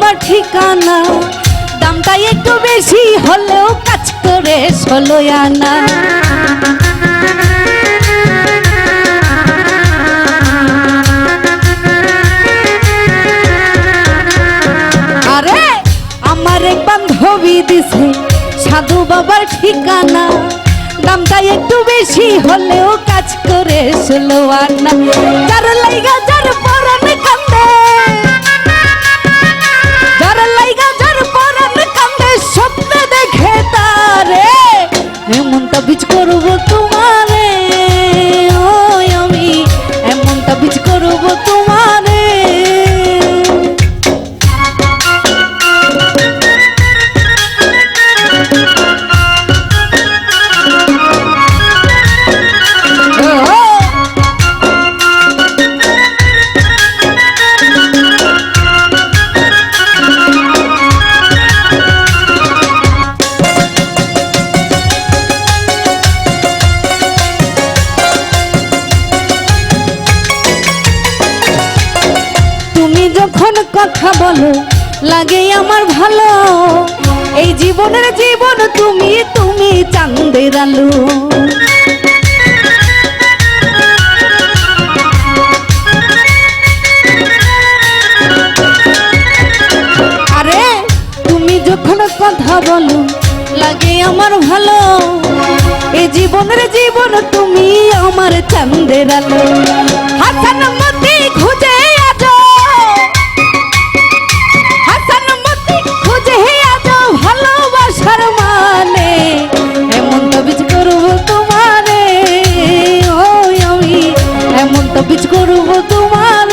ঠিকানা? দামটা একটু বেশি হলেও কাজ করে ষোলো আনা। আরে, আমার এক বান্ধবী দিছে সাধু বাবার ঠিকানা। দামটা একটু বেশি হলেও কাজ করে ষোলো আনা। যার লাইগা, যার পরন তাবিজ করব তোমারে তুমি যখন কথা বলো, লাগে আমার ভালো। এই জীবনের জীবন তুমি তুমি চাঁদের আলো। আরে, তুমি যখন কথা বলো, লাগে আমার ভালো। এই জীবনের জীবন তুমি আমার চাঁদের আলো। তোমারে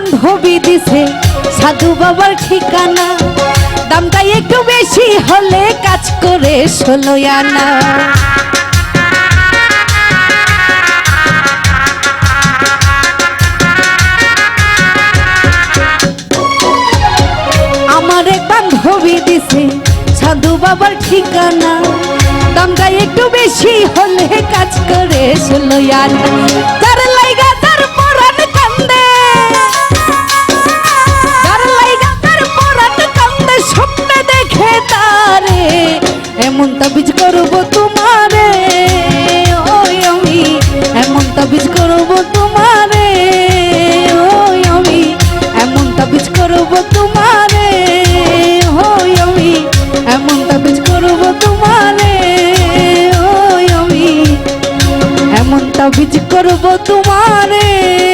বান্ধবী দিছে, সাধু বাবার ঠিকানা। দামটা একটু বেশি হলে কাজ করে ষোলো আনা। আমার এক বান্ধবী দিছে, সাধু বাবার ঠিকানা। দামটা একটু বেশি হলে কাজ করে ষোলো আনা। তাবিজ করব তোমারে। ওই আমি, এমন তাবিজ করব তোমারে। ওই আমি, এমন তাবিজ করব তোমারে। ওই আমি, এমন তাবিজ করব তোমারে। ওই আমি, এমন তাবিজ করব তোমারে।